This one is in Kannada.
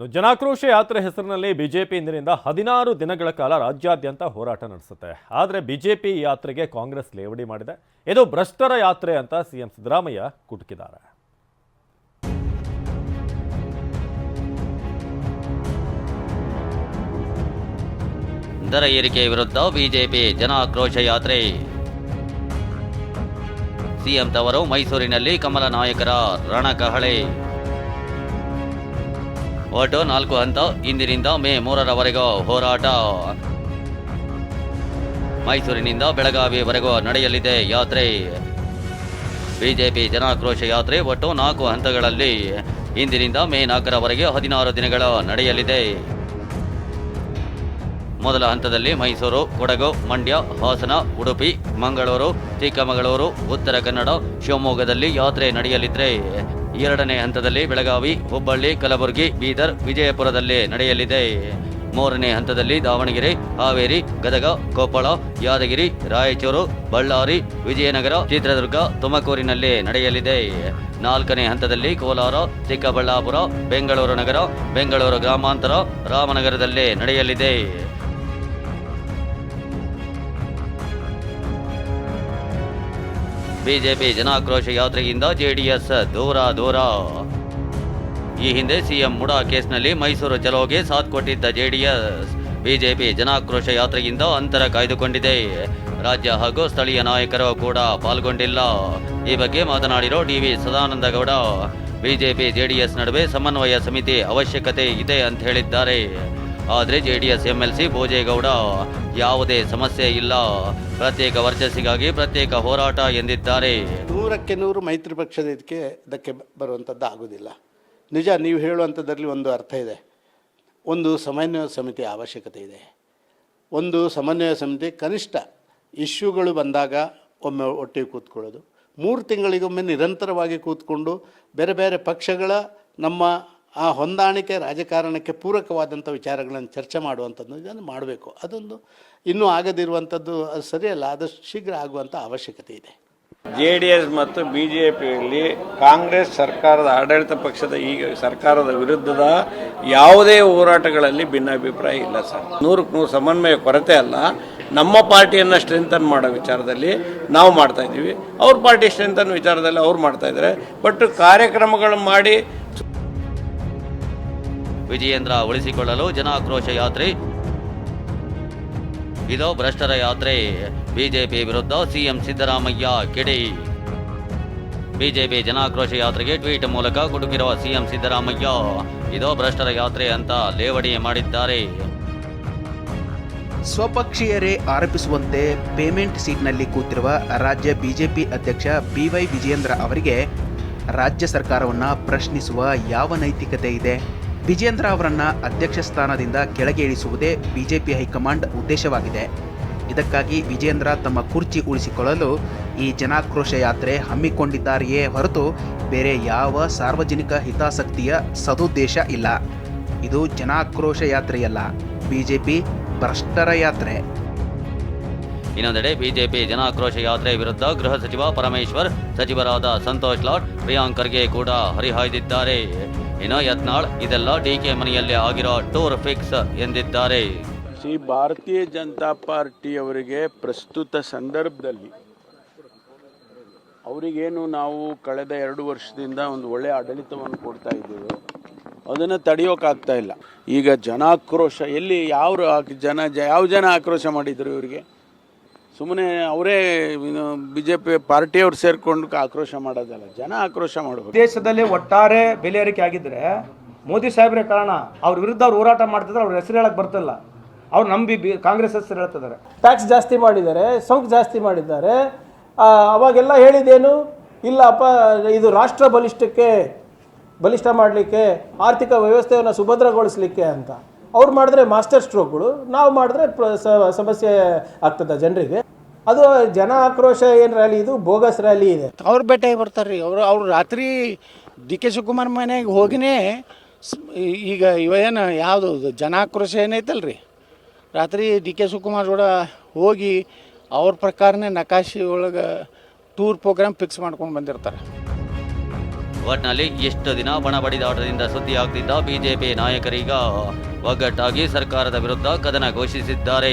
ಇನ್ನು ಜನಾಕ್ರೋಶ ಯಾತ್ರೆ ಹೆಸರಿನಲ್ಲಿ ಬಿಜೆಪಿ ಇಂದಿನಿಂದ ಹದಿನಾರು ದಿನಗಳ ಕಾಲ ರಾಜ್ಯಾದ್ಯಂತ ಹೋರಾಟ ನಡೆಸುತ್ತೆ. ಆದರೆ ಬಿಜೆಪಿ ಯಾತ್ರೆಗೆ ಕಾಂಗ್ರೆಸ್ ಲೇವಡಿ ಮಾಡಿದೆ. ಇದು ಭ್ರಷ್ಟರ ಯಾತ್ರೆ ಅಂತ ಸಿಎಂ ಸಿದ್ದರಾಮಯ್ಯ ಕುಟುಕಿದ್ದಾರೆ. ದರ ಏರಿಕೆ ವಿರುದ್ಧ ಬಿಜೆಪಿ ಜನಾಕ್ರೋಶ ಯಾತ್ರೆ. ಸಿಎಂ ತವರು ಮೈಸೂರಿನಲ್ಲಿ ಕಮಲ ನಾಯಕರ ರಣಕಹಳೆ ಒಟ್ಟು ನಾಲ್ಕು ಹಂತ ಇಂದಿನಿಂದ ಮೇ ಮೂರರವರೆಗೂ ಹೋರಾಟ. ಮೈಸೂರಿನಿಂದ ಬೆಳಗಾವಿವರೆಗೂ ನಡೆಯಲಿದೆ ಯಾತ್ರೆ. ಬಿಜೆಪಿ ಜನಾಕ್ರೋಶ ಯಾತ್ರೆ ಒಟ್ಟು ನಾಲ್ಕು ಹಂತಗಳಲ್ಲಿ ಇಂದಿನಿಂದ ಮೇ ನಾಲ್ಕರವರೆಗೆ ಹದಿನಾರು ದಿನಗಳ ನಡೆಯಲಿದೆ. ಮೊದಲ ಹಂತದಲ್ಲಿ ಮೈಸೂರು, ಕೊಡಗು, ಮಂಡ್ಯ, ಹಾಸನ, ಉಡುಪಿ, ಮಂಗಳೂರು, ಚಿಕ್ಕಮಗಳೂರು, ಉತ್ತರ ಕನ್ನಡ, ಶಿವಮೊಗ್ಗದಲ್ಲಿ ಯಾತ್ರೆ ನಡೆಯಲಿದ್ರೆ ಎರಡನೇ ಹಂತದಲ್ಲಿ ಬೆಳಗಾವಿ, ಹುಬ್ಬಳ್ಳಿ, ಕಲಬುರಗಿ, ಬೀದರ್, ವಿಜಯಪುರದಲ್ಲಿ ನಡೆಯಲಿದೆ. ಮೂರನೇ ಹಂತದಲ್ಲಿ ದಾವಣಗೆರೆ, ಹಾವೇರಿ, ಗದಗ, ಕೊಪ್ಪಳ, ಯಾದಗಿರಿ, ರಾಯಚೂರು, ಬಳ್ಳಾರಿ, ವಿಜಯನಗರ, ಚಿತ್ರದುರ್ಗ, ತುಮಕೂರಿನಲ್ಲಿ ನಡೆಯಲಿದೆ. ನಾಲ್ಕನೇ ಹಂತದಲ್ಲಿ ಕೋಲಾರ, ಚಿಕ್ಕಬಳ್ಳಾಪುರ, ಬೆಂಗಳೂರು ನಗರ, ಬೆಂಗಳೂರು ಗ್ರಾಮಾಂತರ, ರಾಮನಗರದಲ್ಲಿ ನಡೆಯಲಿದೆ. ಬಿಜೆಪಿ ಜನಾಕ್ರೋಶ ಯಾತ್ರೆಯಿಂದ ಜೆಡಿಎಸ್ ದೂರ ದೂರ. ಈ ಹಿಂದೆ ಸಿಎಂ ಮುಡಾ ಕೇಸ್ನಲ್ಲಿ ಮೈಸೂರು ಚಲೋಗೆ ಸಾಥ್ ಕೊಟ್ಟಿದ್ದ ಜೆಡಿಎಸ್ ಬಿಜೆಪಿ ಜನಾಕ್ರೋಶ ಯಾತ್ರೆಯಿಂದ ಅಂತರ ಕಾಯ್ದುಕೊಂಡಿದೆ. ರಾಜ್ಯ ಹಾಗೂ ಸ್ಥಳೀಯ ನಾಯಕರು ಕೂಡ ಪಾಲ್ಗೊಂಡಿಲ್ಲ. ಈ ಬಗ್ಗೆ ಮಾತನಾಡಿರೋ D V Sadananda Gowda BJP JDS ನಡುವೆ ಸಮನ್ವಯ ಸಮಿತಿ ಅವಶ್ಯಕತೆ ಇದೆ ಅಂತ ಹೇಳಿದ್ದಾರೆ. ಆದರೆ J D S M L C Bhojegowda ಯಾವುದೇ ಸಮಸ್ಯೆ ಇಲ್ಲ. ಪ್ರತ್ಯೇಕ ವರ್ಚಸ್ಸಿಗಾಗಿ ಪ್ರತ್ಯೇಕ ಹೋರಾಟ ಎಂದಿದ್ದಾರೆ. ನೂರಕ್ಕೆ ನೂರು ಮೈತ್ರಿ ಪಕ್ಷದ ಇದಕ್ಕೆ ಇದಕ್ಕೆ ಬರುವಂಥದ್ದು ಆಗೋದಿಲ್ಲ. ನಿಜ ನೀವು ಹೇಳುವಂಥದ್ರಲ್ಲಿ ಒಂದು ಅರ್ಥ ಇದೆ. ಒಂದು ಸಮನ್ವಯ ಸಮಿತಿ ಅವಶ್ಯಕತೆ ಇದೆ. ಒಂದು ಸಮನ್ವಯ ಸಮಿತಿ ಕನಿಷ್ಠ ಇಶ್ಯೂಗಳು ಬಂದಾಗ ಒಮ್ಮೆ ಒಟ್ಟಿಗೆ ಕೂತ್ಕೊಳ್ಳೋದು. ಮೂರು ತಿಂಗಳಿಗೊಮ್ಮೆ ನಿರಂತರವಾಗಿ ಕೂತ್ಕೊಂಡು ಬೇರೆ ಬೇರೆ ಪಕ್ಷಗಳ ನಮ್ಮ ಆ ಹೊಂದಾಣಿಕೆ ರಾಜಕಾರಣಕ್ಕೆ ಪೂರಕವಾದಂಥ ವಿಚಾರಗಳನ್ನು ಚರ್ಚೆ ಮಾಡುವಂಥದ್ದು ಇದನ್ನು ಮಾಡಬೇಕು. ಅದೊಂದು ಇನ್ನೂ ಆಗದಿರುವಂಥದ್ದು ಅದು ಸರಿಯಲ್ಲ, ಆದಷ್ಟು ಶೀಘ್ರ ಆಗುವಂಥ ಅವಶ್ಯಕತೆ ಇದೆ. ಜೆ ಡಿ ಎಸ್ ಮತ್ತು ಬಿ ಜೆ ಪಿಯಲ್ಲಿ ಕಾಂಗ್ರೆಸ್ ಸರ್ಕಾರದ ಆಡಳಿತ ಪಕ್ಷದ ಈಗ ಸರ್ಕಾರದ ವಿರುದ್ಧದ ಯಾವುದೇ ಹೋರಾಟಗಳಲ್ಲಿ ಭಿನ್ನಾಭಿಪ್ರಾಯ ಇಲ್ಲ ಸರ್. ನೂರಕ್ಕೆ ನೂರು ಸಮನ್ವಯ ಕೊರತೆ ಅಲ್ಲ. ನಮ್ಮ ಪಾರ್ಟಿಯನ್ನು ಸ್ಟ್ರೆಂಥನ್ ಮಾಡೋ ವಿಚಾರದಲ್ಲಿ ನಾವು ಮಾಡ್ತಾ ಇದ್ದೀವಿ. ಅವ್ರ ಪಾರ್ಟಿ ಸ್ಟ್ರೆಂಥನ್ ವಿಚಾರದಲ್ಲಿ ಅವ್ರು ಮಾಡ್ತಾ ಇದ್ದಾರೆ. ಬಟ್ ಕಾರ್ಯಕ್ರಮಗಳು ಮಾಡಿ ವಿಜಯೇಂದ್ರ ಉಳಿಸಿಕೊಳ್ಳಲು ಜನಾಕ್ರೋಶ ಯಾತ್ರೆ. ಇದು ಭ್ರಷ್ಟರ ಯಾತ್ರೆ. ಬಿಜೆಪಿ ವಿರುದ್ಧ ಸಿಎಂ ಸಿದ್ದರಾಮಯ್ಯ ಕಿಡಿ. ಬಿಜೆಪಿ ಜನಾಕ್ರೋಶ ಯಾತ್ರೆಗೆ ಟ್ವೀಟ್ ಮೂಲಕ ಗುಡುಗಿರುವ ಸಿಎಂ ಸಿದ್ದರಾಮಯ್ಯ, ಇದು ಭ್ರಷ್ಟರ ಯಾತ್ರೆ ಅಂತ ಲೇವಡಿ ಮಾಡಿದ್ದಾರೆ. ಸ್ವಪಕ್ಷೀಯರೇ ಆರೋಪಿಸುವಂತೆ ಪೇಮೆಂಟ್ ಸೀಟ್ನಲ್ಲಿ ಕೂತಿರುವ ರಾಜ್ಯ ಬಿಜೆಪಿ ಅಧ್ಯಕ್ಷ ಬಿವೈ ವಿಜಯೇಂದ್ರ ಅವರಿಗೆ ರಾಜ್ಯ ಸರ್ಕಾರವನ್ನು ಪ್ರಶ್ನಿಸುವ ಯಾವ ನೈತಿಕತೆ ಇದೆ? ವಿಜೇಂದ್ರ ಅವರನ್ನು ಅಧ್ಯಕ್ಷ ಸ್ಥಾನದಿಂದ ಕೆಳಗೆ ಇಳಿಸುವುದೇ ಬಿಜೆಪಿ ಹೈಕಮಾಂಡ್ ಉದ್ದೇಶವಾಗಿದೆ. ಇದಕ್ಕಾಗಿ ವಿಜೇಂದ್ರ ತಮ್ಮ ಕುರ್ಚಿ ಉಳಿಸಿಕೊಳ್ಳಲು ಈ ಜನಾಕ್ರೋಶ ಯಾತ್ರೆ ಹಮ್ಮಿಕೊಂಡಿದ್ದಾರೆಯೇ ಹೊರತು ಬೇರೆ ಯಾವ ಸಾರ್ವಜನಿಕ ಹಿತಾಸಕ್ತಿಯ ಸದುದ್ದೇಶ ಇಲ್ಲ. ಇದು ಜನಾಕ್ರೋಶ ಯಾತ್ರೆಯಲ್ಲ, ಬಿಜೆಪಿ ಭ್ರಷ್ಟರ ಯಾತ್ರೆ. ಇನ್ನೊಂದೆಡೆ ಬಿಜೆಪಿ ಜನಾಕ್ರೋಶ ಯಾತ್ರೆ ವಿರುದ್ಧ ಗೃಹ ಸಚಿವ ಪರಮೇಶ್ವರ್ ಸಚಿವರಾದ ಸಂತೋಷ್ ಲಾಡ್ ಪ್ರಿಯಾಂಕರ್ಗೆ ಕೂಡ ಹರಿಹಾಯ್ದಿದ್ದಾರೆ. ಇನ್ನು ಯತ್ನಾಳ್ ಇದೆಲ್ಲ ಡಿ ಕೆ ಮನೆಯಲ್ಲಿ ಆಗಿರೋ ಟೂರ್ ಫಿಕ್ಸ್ ಎಂದಿದ್ದಾರೆ. ಶ್ರೀ ಭಾರತೀಯ ಜನತಾ ಪಾರ್ಟಿಯವರಿಗೆ ಪ್ರಸ್ತುತ ಸಂದರ್ಭದಲ್ಲಿ ಅವರಿಗೇನು ನಾವು ಕಳೆದ ಎರಡು ವರ್ಷದಿಂದ ಒಂದು ಒಳ್ಳೆಯ ಆಡಳಿತವನ್ನು ಕೊಡ್ತಾ ಇದ್ದೇವೆ. ಅದನ್ನು ತಡೆಯೋಕ್ಕಾಗ್ತಾ ಇಲ್ಲ. ಈಗ ಜನಾಕ್ರೋಶ, ಎಲ್ಲಿ ಯಾವ ಜನ ಯಾವ ಜನ ಆಕ್ರೋಶ ಮಾಡಿದರು ಇವರಿಗೆ? ಸುಮ್ಮನೆ ಅವರೇ ಬಿ ಜೆ ಪಿ ಪಾರ್ಟಿಯವ್ರು ಸೇರ್ಕೊಂಡು ಆಕ್ರೋಶ ಮಾಡೋದಲ್ಲ ಜನ ಆಕ್ರೋಶ ಮಾಡಬೇಕು. ದೇಶದಲ್ಲಿ ಒಟ್ಟಾರೆ ಬೆಲೆ ಏರಿಕೆ ಆಗಿದ್ರೆ ಮೋದಿ ಸಾಹೇಬ್ರೆ ಕಾರಣ ಅವ್ರ ವಿರುದ್ಧ ಅವ್ರು ಹೋರಾಟ ಮಾಡ್ತಿದ್ರೆ ಅವ್ರ ಹೆಸರು ಹೇಳಕ್ ಬರ್ತಿಲ್ಲ. ಅವ್ರು ನಂಬಿ ಬಿ ಕಾಂಗ್ರೆಸ್ ಹೆಸರು ಹೇಳ್ತಿದ್ದಾರೆ. ಟ್ಯಾಕ್ಸ್ ಜಾಸ್ತಿ ಮಾಡಿದ್ದಾರೆ ಸೊಂಕು ಜಾಸ್ತಿ ಮಾಡಿದ್ದಾರೆ. ಅವಾಗೆಲ್ಲ ಹೇಳಿದ್ದೇನು ಇಲ್ಲಪ್ಪ ಇದು ರಾಷ್ಟ್ರ ಬಲಿಷ್ಠಕ್ಕೆ ಬಲಿಷ್ಠ ಮಾಡಲಿಕ್ಕೆ ಆರ್ಥಿಕ ವ್ಯವಸ್ಥೆಯನ್ನು ಸುಭದ್ರಗೊಳಿಸಲಿಕ್ಕೆ ಅಂತ. ಅವ್ರು ಮಾಡಿದ್ರೆ ಮಾಸ್ಟರ್ ಸ್ಟ್ರೋಕ್ಗಳು ನಾವು ಮಾಡಿದ್ರೆ ಸಮಸ್ಯೆ ಆಗ್ತದೆ ಜನರಿಗೆ. ಅದು ಜನ ಆಕ್ರೋಶ ಏನು ರ್ಯಾಲಿ ಇದು ಬೋಗಸ್ ರ್ಯಾಲಿ ಇದೆ. ಅವ್ರು ಭೇಟಿಯಾಗಿ ಬರ್ತಾರೆ ರೀ ಅವರು ಅವ್ರು ರಾತ್ರಿ ಡಿ ಕೆ ಶಿವಕುಮಾರ್ ಮನೆಗೆ ಹೋಗಿನೇ ಈಗ ಇವ ಏನು ಯಾವುದು ಜನಾಕ್ರೋಶ ಏನೈತಲ್ಲ ರೀ ರಾತ್ರಿ ಡಿ ಕೆ ಶಿವಕುಮಾರ್ ಕೂಡ ಹೋಗಿ ಅವ್ರ ಪ್ರಕಾರನೇ ನಕಾಶಿ ಒಳಗೆ ಟೂರ್ ಪ್ರೋಗ್ರಾಮ್ ಫಿಕ್ಸ್ ಮಾಡ್ಕೊಂಡು ಬಂದಿರ್ತಾರೆ. ಒಟ್ನಲ್ಲಿ ಎಷ್ಟು ದಿನ ಬಣ ಬಡಿದಾಟದಿಂದ ಸುದ್ದಿಯಾಗ್ತಿದ್ದ ಬಿಜೆಪಿ ನಾಯಕರೀಗ ಒಗ್ಗಟ್ಟಾಗಿ ಸರ್ಕಾರದ ವಿರುದ್ಧ ಕದನ ಘೋಷಿಸಿದ್ದಾರೆ.